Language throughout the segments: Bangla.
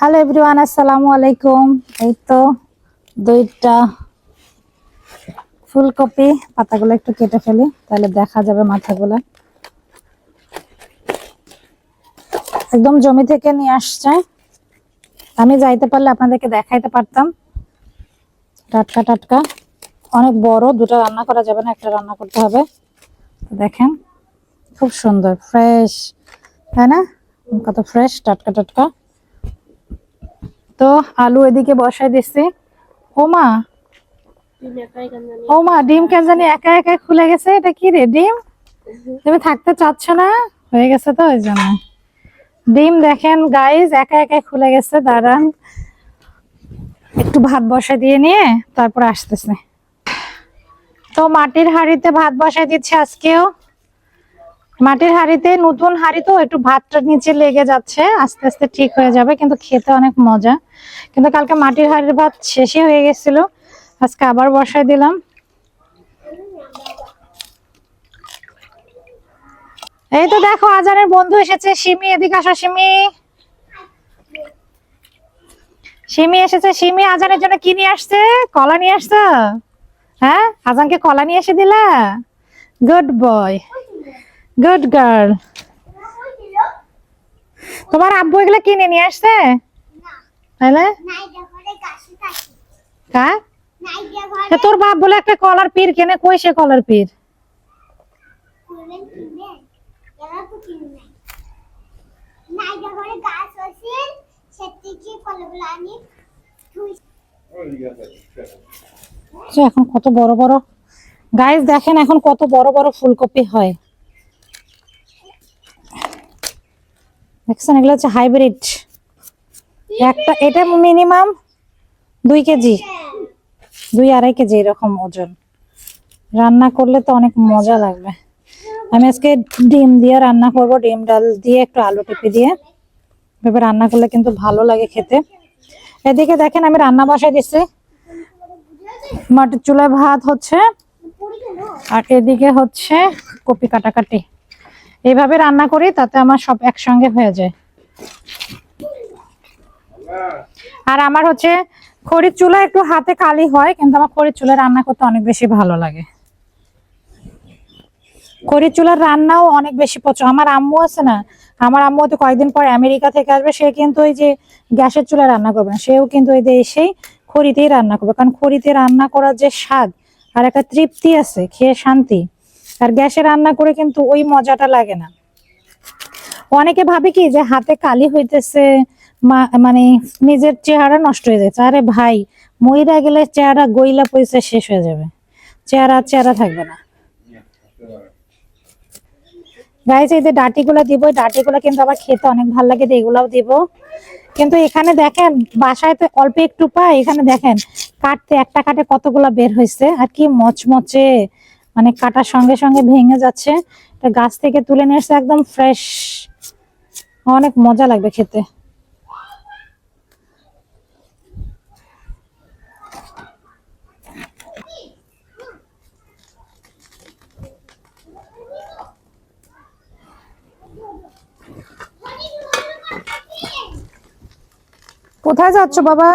হ্যালো এভরিওয়ান আসসালামু আলাইকুম। এই তো দুইটা ফুলকপি, পাতাগুলো একটু কেটে ফেলি, তাহলে দেখা যাবে মাথাগুলো। একদম জমি থেকে নিয়ে আসছে। আমি যাইতে পারলে আপনাদেরকে দেখাইতে পারতাম। টাটকা টাটকা। অনেক বড়, দুটো রান্না করা যাবে না, একটা রান্না করতে হবে। দেখেন, খুব সুন্দর ফ্রেশ তাই না? কত ফ্রেশ টাটকা টাটকা। তো আলু এদিকে বসাই দিচ্ছি ও মা। ও মা ডিম কেন জানি একা একা খুলে গেছে। এটা কি রে ডিম? তুমি থাকতে চাচ্ছ না? হয়ে গেছে তো ওই জন্য। ডিম দেখেন গাইজ একা একা খুলে গেছে দাঁড়ান। একটু ভাত বসাই দিয়ে নিয়ে তারপর আসতেছে। তো মাটির হাড়িতে ভাত বসাই দিচ্ছে আজকেও। মাটির হাঁড়িতে, নতুন হাঁড়ি তো একটু ভাতটা নিচে লেগে যাচ্ছে, আস্তে আস্তে ঠিক হয়ে যাবে, কিন্তু খেতে অনেক মজা। কিন্তু কালকে মাটির হাঁড়ির ভাত শেষই হয়ে গেছিল, আজকে আবার বসাই দিলাম। এই তো দেখো, আজানের বন্ধু এসেছে সিমি এদিকে আসো সিমি সিমি এসেছে সিমি আজানের জন্য কি নিয়ে আসছে? কলা নিয়ে আসছো? হ্যাঁ আজানকে কলা নিয়ে এসে দিলা? গুড বয় গুড গার্ল তোমার আব্বু এগুলো কিনে নিয়ে আসছে? তাহলে তোর বাপ বলে একটা কলার পীর কেনে কই সে কলার পীর? এখন কত বড় বড়। গাইস দেখেন এখন কত বড় বড় ফুলকপি হয়। দেখছেন, এগুলো হচ্ছে হাইব্রিড একটা, এটা মিনিমাম দুই কেজি। দুই আড়াই কেজি এরকম ওজন। রান্না করলে তো অনেক মজা লাগবে। আমি আজকে ডিম দিয়ে রান্না করব, ডিম, ডাল দিয়ে একটু আলু টিপি দিয়ে। রান্না করলে কিন্তু ভালো লাগে খেতে। এদিকে দেখেন, আমি রান্না বসাই দিচ্ছি। মাটির চুলায় ভাত হচ্ছে। আর এদিকে হচ্ছে কপি কাটাকাটি। এইভাবে রান্না করি, তাতে আমার সব একসঙ্গে হয়ে যায়। আর আমার হচ্ছে খড়ির চুলা একটু হাতে কালি হয়, কিন্তু আমার খড়ির চুলা রান্না করতে অনেক বেশি ভালো লাগে। খড়ির চুলার রান্নাও অনেক বেশি পছন্দ আমার আম্মু আছে না, আমার আম্মু তো কয়েকদিন পর আমেরিকা থেকে আসবে, সে কিন্তু ওই যে গ্যাসের চুলা রান্না করবে সেও কিন্তু ওই এসেই খড়িতেই রান্না করবে, কারণ খড়িতে রান্না করার যে স্বাদ, আর একটা তৃপ্তি আছে, খেয়ে শান্তি। আর গ্যাসে রান্না করে কিন্তু ওই মজাটা লাগে না। অনেকে ভাবে কি যে হাতে কালি হইতেছে মানে নিজের চেহারা নষ্ট হয়ে যাচ্ছে। আরে ভাই, মহিলা গেলে চেহারা গইলা পয়সা শেষ হয়ে যাবে। চেহারা চেহারা থাকবে না। গাইজ এই যে ডাটিগুলো দিব ডাটিগুলো কিন্তু আবার খেতে অনেক ভালো লাগে এগুলাও দিব। কিন্তু এখানে দেখেন, বাসায় তো অল্প একটু পাই এখানে দেখেন, কাটতে, একটা কাটে কতগুলা বের হয়েছে আর কি মচমচে। মানে কাটার সঙ্গে সঙ্গে ভেঙে যাচ্ছে। গাছ থেকে তুলে নিয়ে এসছে একদম ফ্রেশ অনেক মজা লাগবে খেতে। কোথায় যাচ্ছ বাবা?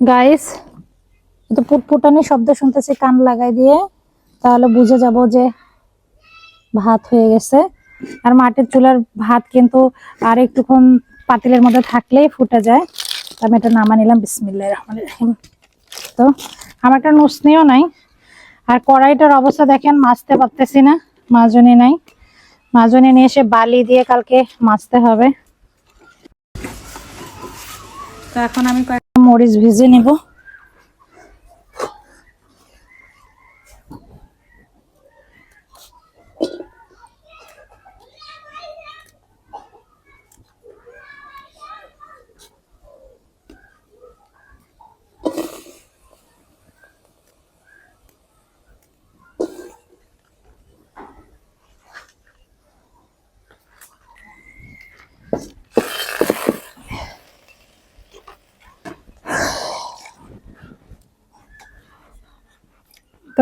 গাইস তো পুটপুটানি শব্দ শুনতেছি, কান লাগাই দিয়ে। তাহলে বুঝে যাব যে ভাত হয়ে গেছে। আর মাটির চুলার ভাত কিন্তু আর একটুক্ষণ পাতিলের মধ্যে থাকলেই ফুটে যায়। আমি এটা নামা নিলাম বিসমিল্লাহ রহমান রহিম। তো, আমার একটা নুসনিও নাই। আর কড়াইটার অবস্থা দেখেন, মাজতে পারতেছি না, মাজনি নাই। মাজনি নিয়ে এসে বালি দিয়ে কালকে মাজতে হবে। তো এখন আমি কয়েকটা মরিচ ভিজে নিব।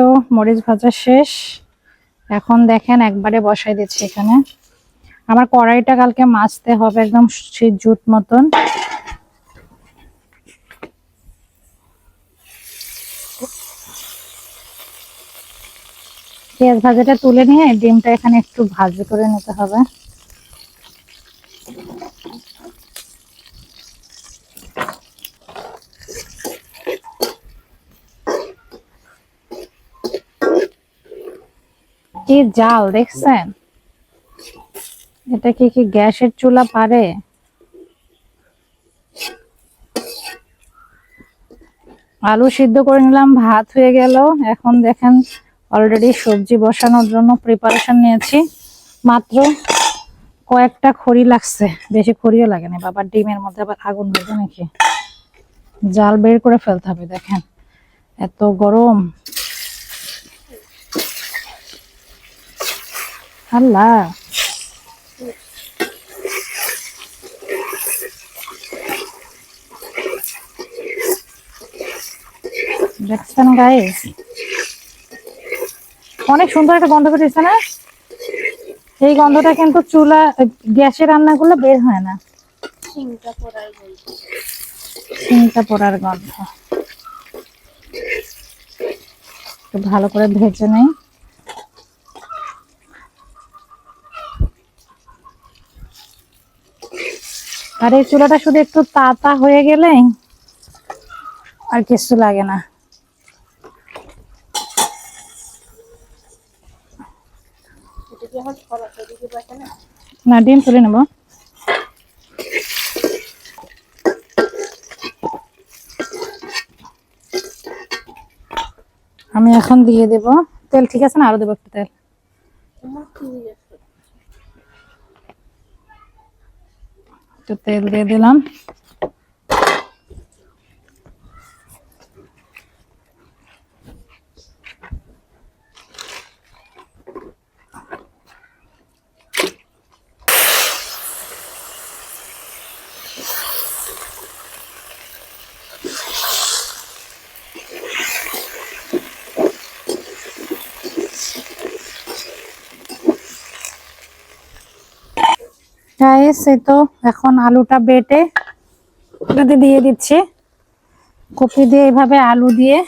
তো, মরিচ ভাজা শেষ। এখন দেখেন একবারে বসাই দিচ্ছি এখানে। আমার কড়াইটা কালকে মাজতে হবে একদম সেই জুট মতন। পেঁয়াজ ভাজাটা তুলে নিয়ে ডিমটা এখানে একটু ভাজি করে নিতে হবে। কি জাল দেখছেন? এটা কি কি গ্যাসের চুলা পারে? আলু সিদ্ধ করে নিলাম, ভাত হয়ে গেল। এখন দেখেন অলরেডি সবজি বসানোর জন্য প্রিপারেশন নিয়েছি। মাত্র কয়েকটা খড়ি লাগছে। বেশি খড়িও লাগে না বাবার ডিমের মধ্যে আবার আগুন ধরবে নাকি? জাল বের করে ফেলতে হবে, দেখেন। এত গরম। আল্লাহ। দেখছেন গায়ে অনেক সুন্দর একটা গন্ধ বেরিয়েছে না? এই গন্ধটা কিন্তু চুলা গ্যাসে রান্না রান্নাগুলো বের হয় না। চিন্তা পড়ার গন্ধ। ভালো করে ভেজে নেই। আর এই চুলাটা শুধু একটু তাতা হয়ে গেলে আর কিছু লাগে না। না, ডিম তুলে নেব। আমি এখন দিয়ে দেব। তেল ঠিক আছে না? আরও দেবো একটু তেল। একটু তেল দিয়ে দিলাম। গাইস এই তো এখন আলুটা বেটে এটাতে দিয়ে দিচ্ছি। কপি দিয়ে এইভাবে আলু দিয়ে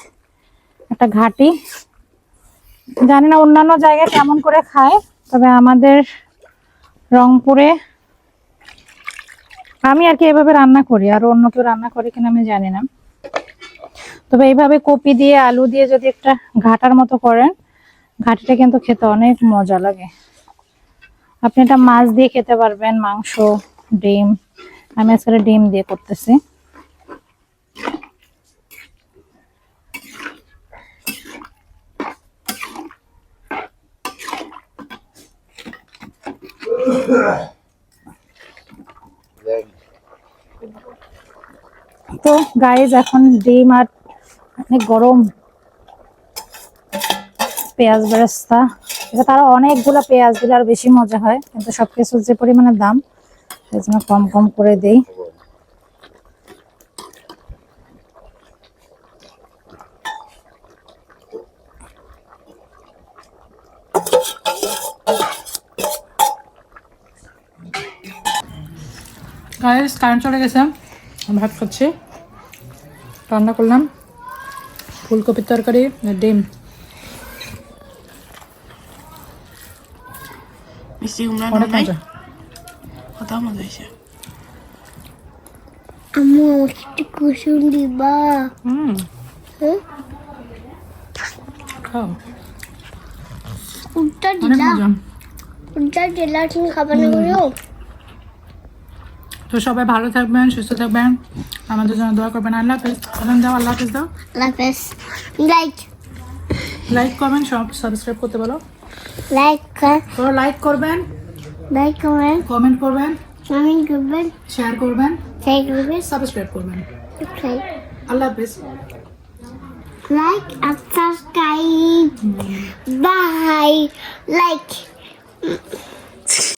একটা ঘাটি। জানি না অন্যান্য জায়গায় কেমন করে খায়, তবে আমাদের রংপুরে আমি আর কি এভাবে রান্না করি, আর অন্য কেউ রান্না করে কিনা আমি জানি না। তবে এইভাবে কপি দিয়ে আলু দিয়ে যদি একটা ঘাটার মতো করেন, ঘাটিটা কিন্তু খেতে অনেক মজা লাগে। আপনি এটা মাছ দিয়ে খেতে পারবেন, মাংস, ডিম। আমি আজকে ডিম দিয়ে করতেছি। তো গাইজ এখন ডিম আর অনেক গরম পেঁয়াজ বেরেস্তা তারা অনেকগুলো পেঁয়াজ দিলে আর বেশি মজা হয়, কিন্তু সবকিছুর যে পরিমাণে দাম, সেই জন্য কম কম করে দেই। কারেন্ট চলে গেছে। ভাত খাচ্ছি। রান্না করলাম। ফুলকপির তরকারি, ডিম। মিষ্টি কুমড়া নাই মজা কত মজা হয়েছে আম্মু আমাকে একটু কুসুম দিবা। হুম। হ্যাঁ? খাও। উল্টা অনেক দিলা। মজা। উল্টা দিলা তুমি খাবার না করো তো সবাই ভালো থাকবেন সুস্থ থাকবেন। আমাদের জন্য দোয়া করবেন। আল্লাহ হাফেজ। দাও আল্লাহ হাফেজ দাও। লাফেস লাইক লাইক কমেন্ট সব সাবস্ক্রাইব করতে বলো। লাইক করো লাইক করবেন লাইক করবেন কমেন্ট করবেন কমেন্ট করবেন শেয়ার করবেন শেয়ার করবেন সাবস্ক্রাইব করবেন। আল্লাহ হাফেজ। লাইক আর সাবস্ক্রাইব বাই লাইক